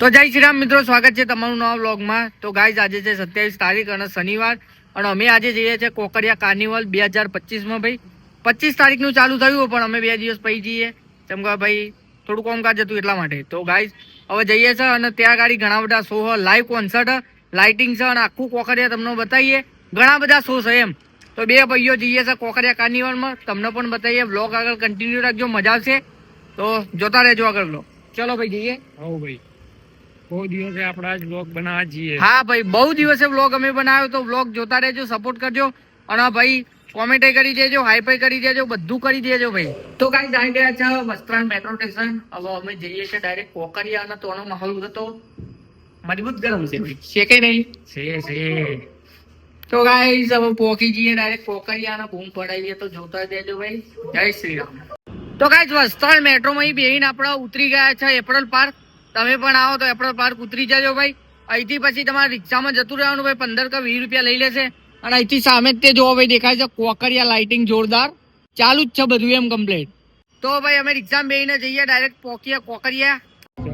તો જય શ્રી રામ મિત્રો, સ્વાગત છે તમારું નવા વ્લોગમાં. તો ગાઈઝ, આજે છે સત્યાવીસ તારીખ અને શનિવાર અને અમે આજે જઈએ છીએ કોકરિયા કાર્નિવલ બે હજાર પચીસમાં ભાઈ. પચીસ તારીખનું ચાલુ થયું પણ અમે બે દિવસ પછી જઈએ. કેમ કે ભાઈ, થોડું કામકાજ હતું એટલા માટે. તો ગાઈઝ, હવે જઈએ છીએ અને ત્યાં ગાડી ઘણા બધા શો લાઈવ કોન્સર્ટ લાઇટિંગ છે અને આખું કોકરિયા તમને બતાવીએ. ઘણા બધા શો છે એમ. તો બે ભાઈઓ જઈએ છે કોકરિયા કાર્નિવલમાં. તમને પણ બતાવીએ. બ્લોગ આગળ કન્ટિન્યુ રાખજો, મજા આવશે. તો જોતા રહેજો આગળ બ્લોગ ચલો ભાઈ, જઈએ. હા ભાઈ. બહુ દિવસે આપણા જ બ્લોગ બનાવવા છીએ હા ભાઈ બહુ દિવસે વ્લોગ અમે બનાવ્યો તો વ્લોગ જોતા રહેજો સપોર્ટ કરજો. અને ભાઈ કોમેન્ટ કરી દેજો હાઈફાઈ કરી દેજો બધું કરી દેજો ભાઈ. તો કાંઈ જાણી ગયા છે વસ્ત્રાલ મેટ્રો સ્ટેશન હવે અમે જઈએ છીએ ડાયરેક્ટ કોકરિયા અને તોનો માહોલ હતો મજબૂત ગરમ છે ભાઈ. છે કે નહીં? છે છે. તો ગાઈસ હવે પોકી જઈએ ડાયરેક્ટ કોકરિયા અને બૂમ પડાવીએ તો જોતા દેજો ભાઈ. જય શ્રી રામ. તો ગાઈસ વસ્ત્રાલ મેટ્રોમાં બેહીને આપણા ઉતરી ગયા છે એપ્રિલ પાર્ક તમે પણ આવો તો એપડો પાર્ક ઉતરી જજો ભાઈ. અહીંથી પછી તમારે રિક્ષામાં જતું રહેવાનું ભાઈ પંદર કે વીસ રૂપિયા લઈ લેશે. અને અહીંથી સામે જ તે જોવો ભાઈ દેખાય છે કોકરિયા લાઇટિંગ જોરદાર. ચાલુ જ છે બધું એમ કમ્પ્લીટ તો ભાઈ અમે રિક્ષામાં બેહીને જઈએ ડાયરેક્ટ પોકીએ કોકરિયા.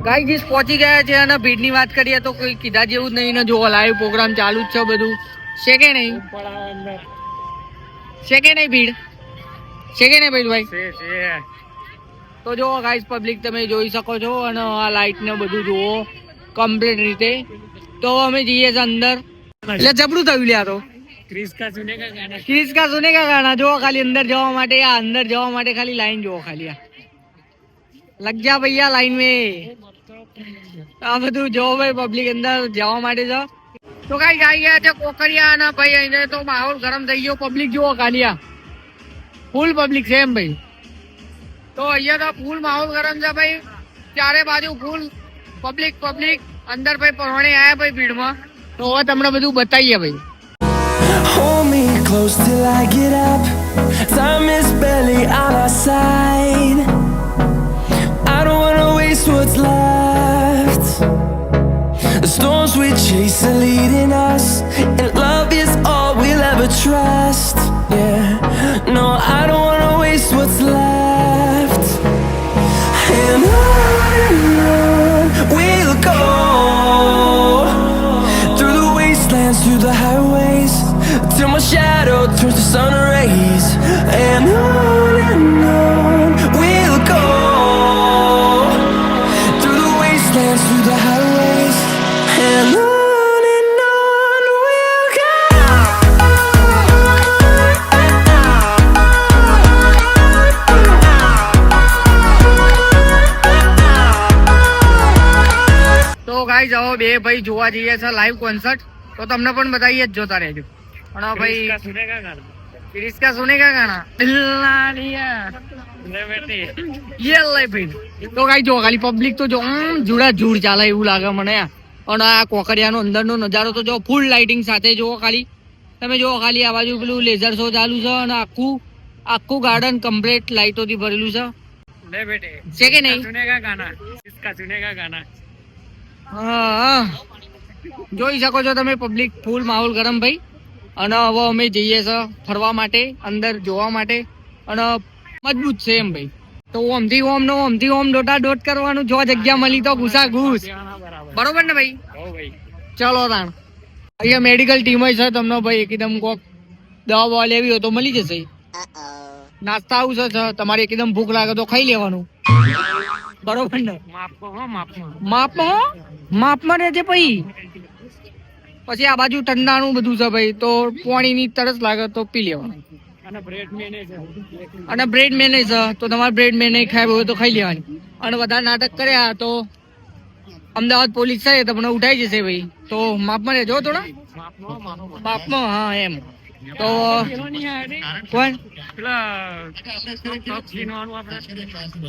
ગાઈસ પહોંચી ગયા છે અને ભીડની વાત કરીએ તો કોઈ કીધા જેવું જ નહીં ને જો લાઈવ પ્રોગ્રામ ચાલુ જ છે બધું. છે કે નહીં? છે કે નહીં ભીડ? છે કે નહીં ભાઈ ભાઈ તો જો ગાઈસ પબ્લિક તમે જોઈ શકો છો અને આ લાઇટ ને બધું જુઓ કમ્પ્લીટ રીતે. તો અમે જઈએ છીએ અંદર. એટલે જબરું થયું લ્યા તો. ક્રિસ્કા સુને કા ગાના? જો ખાલી અંદર જવા માટે આ અંદર જવા માટે ખાલી લાઈન જુઓ ખાલી આ. લગ જા ભૈયા લાઈન મે. આ બધું જો ભાઈ પબ્લિક અંદર જવા માટે જો. તો કઈ આવી ગયા છે કોકરિયા અને ભાઈ અહીંયા તો માહોલ ગરમ થઈ ગયો. પબ્લિક જુઓ ખાલી આ. ફૂલ પબ્લિક છે એમ ભાઈ. તો અહીંયા તો ફૂલ માહોલ ગરમ છે ભાઈ ચારે બાજુ ફૂલ પબ્લિક પબ્લિક અંદર ભાઈ પરવાણે આયા ભાઈ ભીડમાં તો હવે તમને બધું બતાવીએ ભાઈ Hold me close till I get up. Time is barely on our side. I don't wanna waste what's left. The storms we chase are leading us, and love is guys જાઓ બે ભાઈ જોવા જઈએ છે લાઈવ કોન્સર્ટ તો તમને પણ બતાવીએ જ જોતા રહેજો. પણ ભાઈ બેટી યે લઈ ભાઈ તો કઈ જો ખાલી પબ્લિક તો જો જુડા જુડ ચાલે એવું લાગે મને. અને આ કોકરિયાનો અંદરનો નજારો તો જો ફૂલ લાઇટિંગ સાથે જુઓ ખાલી. તમે જુઓ ખાલી આ બાજુ પેલું લેઝર શો ચાલુ છે અને આખું આખું ગાર્ડન કમ્પ્લીટ લાઇટોથી ભરેલું છે. લે બેટે છે કે નહીં? સુને કા ગાના ક્રિસ કા સુને કા ગાના હા. જોઈ શકો છો તમે પબ્લિક ફૂલ માહોલ ગરમ ભાઈ. અને હવે અમે જઈએ છે ફરવા માટે અંદર જોવા માટે. અને મજબૂત છે એમ ભાઈ. તો ઓમથી ઓમ નો ઓમથી ઓમ ડોટા ડોટ કરવાનું જો જગ્યા મળી તો ઘુસા ઘૂસ. બરોબર ને ભાઈ? ચલો તાણ. અહીંયા મેડિકલ ટીમ છે તમને ભાઈ એકદમ કોક દવા બવા લેવી હોય તો મળી જશે. નાસ્તા આવું છે તમારે એકદમ ભૂખ લાગે તો ખાઈ લેવાનું. બરોબર ને? માપમાં હો માપમાં માપમાં રહેજે ભાઈ. પછી આ બાજુ ઠંડાનું બધું છે ભાઈ તો પાણીની તરસ લાગે તો પી લેવાનું. અને બ્રેડ મેને છે તો તમારે બ્રેડ મેને ખાય હોય તો ખાઈ લેવાની. અને વધારે નાટક કર્યા તો અમદાવાદ પોલીસ છે તમને ઉઠાઈ જશે ભાઈ. તો માપમાં રહેજો થોડા. માપમાં હો એમ. તો? કોણ?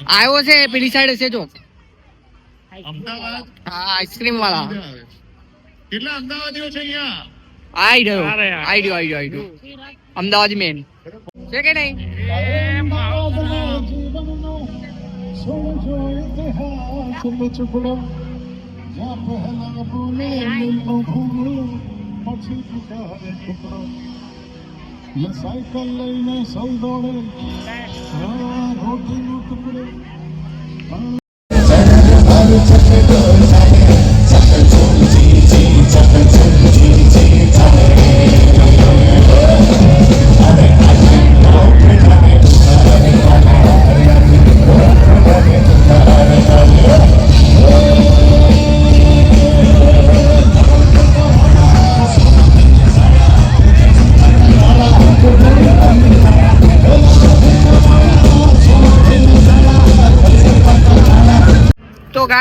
આવ્યો છે પેલી સાઈડ છે જો. હા આઈસ્ક્રીમ વાળા. કેટલા અમદાવાદીઓ છે અહીંયા? આઈ ગયો આઈ ગયો આઈ ગયો આઈ ગયો અમદાવાદ મેન. છે કે નહીં? સાયકલ લઈને સૌ દોડે. હા, રોટીનું ટુકડે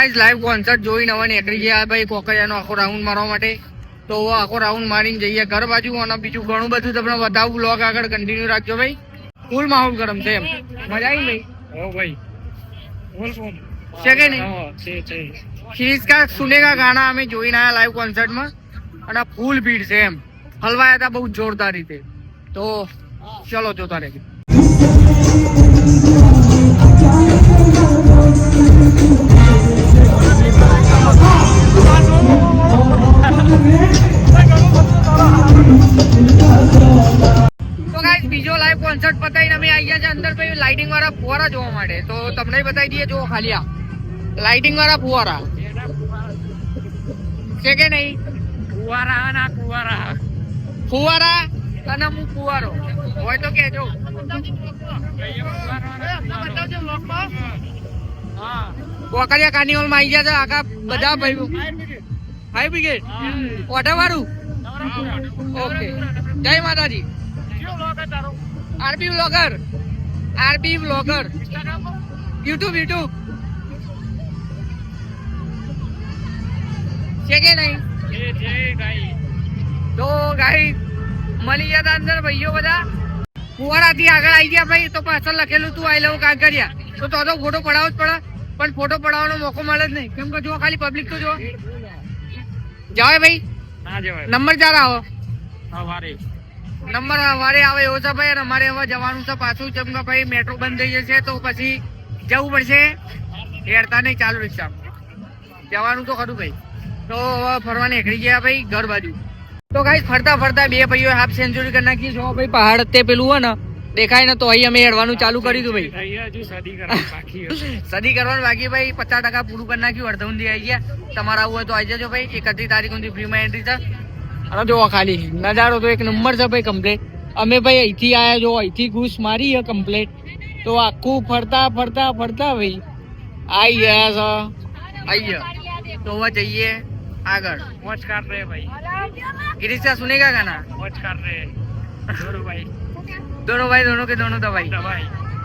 ગાઈઝ લાઈવ કોન્સર્ટ જોઈને હવે નીકળી ગયા ભાઈ કોકરિયાનો આખો રાઉન્ડ મારવા માટે. તો આખો રાઉન્ડ મારીને જઈએ ઘર બાજુ અને બીજું ઘણું બધું તમને વધારે બ્લોગ આગળ કન્ટિન્યુ રાખજો ભાઈ. ફૂલ માહોલ ગરમ છે એમ. મજા આવી ભાઈ. છે કે નહીં? હા, છે છે. શિરીષ કા સુનેગા ગાના અમે જોઈને આયા લાઈવ કોન્સર્ટમાં અને ફૂલ ભીડ છે એમ. હલવાયા હતા બહુ જોરદાર રીતે. તો ચલો જોતા રહેજો. બીજો લાઈવ કોન્સર્ટ પતાવીને અમે આવી ગયા છે અંદર પછી લાઇટિંગ વાળા ફુવારા જોવા માટે. તો તમને બતાવી દઈએ જો ખાલી આ. લાઇટિંગ વાળા ફુવારા. છે કે નહીં? ફુવારા ના કુવારા ફુવારા અને હું ફુવારો. હોય તો કેજો હા. કોકરિયા કાર્નિવલમાં આવી ગયા છે આખા બધા ભાઈ ફાઈવ બ્રિગેડ ઓઢા વાળું ઓકે. જય માતાજી. RB blogger RB blogger YouTube YouTube. છે કે નહીં? તો ગાઈ મળી ગયા અંદર ભાઈઓ બધા. ફુવારાથી આગળ આવી ગયા ભાઈ તો પાછળ લખેલું તું આઈ લઉં કાંકરિયા. તો તો ફોટો પડાવવો જ પડે. પણ ફોટો પડાવવાનો મોકો મળે જ નહીં. કેમ કે જો ખાલી પબ્લિક તો જો જવાય ભાઈ? નંબર ચાર આવો. નંબર વારે. આવે એવો છે ભાઈ અને અમારે હવે જવાનું છે પાછું. કેમ કે ભાઈ મેટ્રો બંધ થઈ જશે તો પછી જવું પડશે. હેરતા નહીં ચાલુ રિક્ષા જવાનું તો ખરું ભાઈ. તો હવે ફરવા નીકળી ગયા ભાઈ ઘર બાજુ. તો ગાઈ ફરતા ફરતા બે ભાઈઓ હાફ સેન્ચુરી કરી નાખી. જો ભાઈ પહાડ તે પેલું હોય ને દેખાય ને તો અહીં અમે હેડવાનું ચાલુ કરી દીધું ભાઈ. સદી કરવાનું બાકી ભાઈ પચાસ ટકા પૂરું કરી નાખ્યું અડધું દી આવી ગયા. તમારા આવું હોય તો આવી જજો ભાઈ એકત્રીસ તારીખ સુધી ફ્રીમાં એન્ટ્રી છે. અને જોવો ખાલી નજારો તો એક નંબર છે ભાઈ કમ્પ્લેટ અમે ભાઈ અહીંથી આવ્યા જો અહીંથી ઘૂસ મારી હે કમ્પ્લેટ તો આખું ફરતા ફરતા ફરતા ભાઈ આવી ગયા છો. આવી ગયા. તો હવે જઈએ આગળ. મોજ કાઢ રે ભાઈ. ગિરીશા સુનેગા ગાના? મોજ કાઢ રે. ભાઈ. दोनों भाई दोनों के दोनों दवाई દવાઈ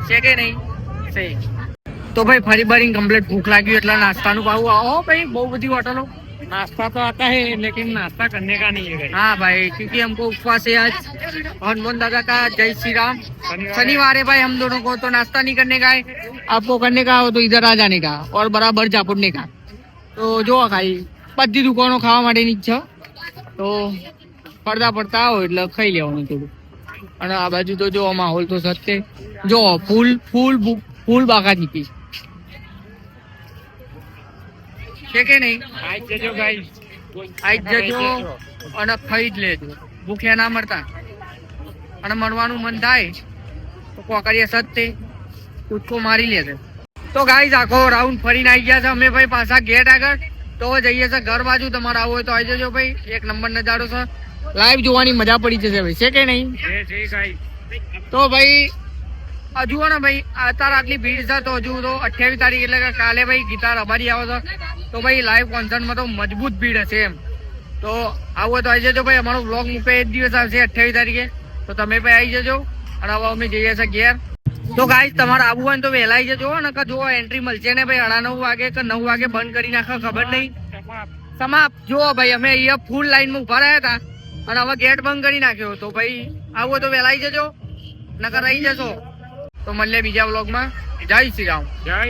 છે કે નહીં સહી તો ભાઈ ફરી ફરી કમ્પ્લીટ ભૂખ લાગી એટલે નાસ્તાનું ભાવ આવો ભાઈ બહુ બધી હોટલો नाश्ता तो आता है लेकिन नाश्ता करने का नहीं है भाई हाँ भाई क्योंकि हमको उपवास है आज हनुमान दादा का जय श्री राम शनिवार शनिवार है भाई हम दोनों को तो नाश्ता नहीं करने का है आपको करने का हो तो इधर आ जाने का और बराबर जापुरने का તો જો ખાઈ બધી દુકાનો ખાવા માટેની જ છે તો પડતા પડતા આવો એટલે ખાઈ લેવાનું થોડું અને આ બાજુ તો જો માહોલ તો સત્ય જો ફૂલ ફૂલ ફૂલ બાકા દીપી છે કે નહીં? આઈ જજો ગાઈસ આઈ જજો અને ખાઈ જ લેજો. ભૂખ્યા ના મરતા. અને મરવાનું મન થાય તો કોકરીએ સત્તે કૂદકો મારી લેશે તો ગાઈસ આખો રાઉન્ડ ફરીને આવી ગયા છે. અમે ભાઈ પાછા ગેટ આગળ. તો જઈએ છે ઘર બાજુ. તમારે આવું હોય તો આવી જજો ભાઈ. એક નંબર નજાડો છે. લાઈવ જોવાની મજા પડી જશે ભાઈ છે કે નહીં? તો ભાઈ જુઓ ને ભાઈ અત્યારે આટલી ભીડ છે તો હજુ તો અઠ્યાવીસ તારીખ એટલે કે કાલે ભાઈ ગીતા રબારી આવો તો તો ભાઈ લાઈવ કોન્સર્ટમાં તો મજબૂત ભીડ હશે એમ. તો આવું તો આવી જજો ભાઈ અમારો બ્લોગ મૂકે એક દિવસ આવશે અઠ્યાવીસ તારીખે. તો તમે ભાઈ આવી જજો અને હવે અમે જઈએ છીએ ઘેર. તો ગાઈસ તમારે આવવું હોય તો વહેલા આવી જજો ને કે જો એન્ટ્રી મળશે ને ભાઈ અઢા નવ વાગે કે નવ વાગે બંધ કરી નાખે ખબર નહીં? સમાપ્ત. જુઓ ભાઈ અમે અહીંયા ફૂલ લાઈનમાં ઊભા રહ્યા હતા. અને હવે ગેટ બંધ કરી નાખ્યો. તો ભાઈ, આવું તો વહેલા આવી જજો, નકર રહી જશો. તો મળીએ બીજા બ્લોગમાં જય શ્રી રામ. जय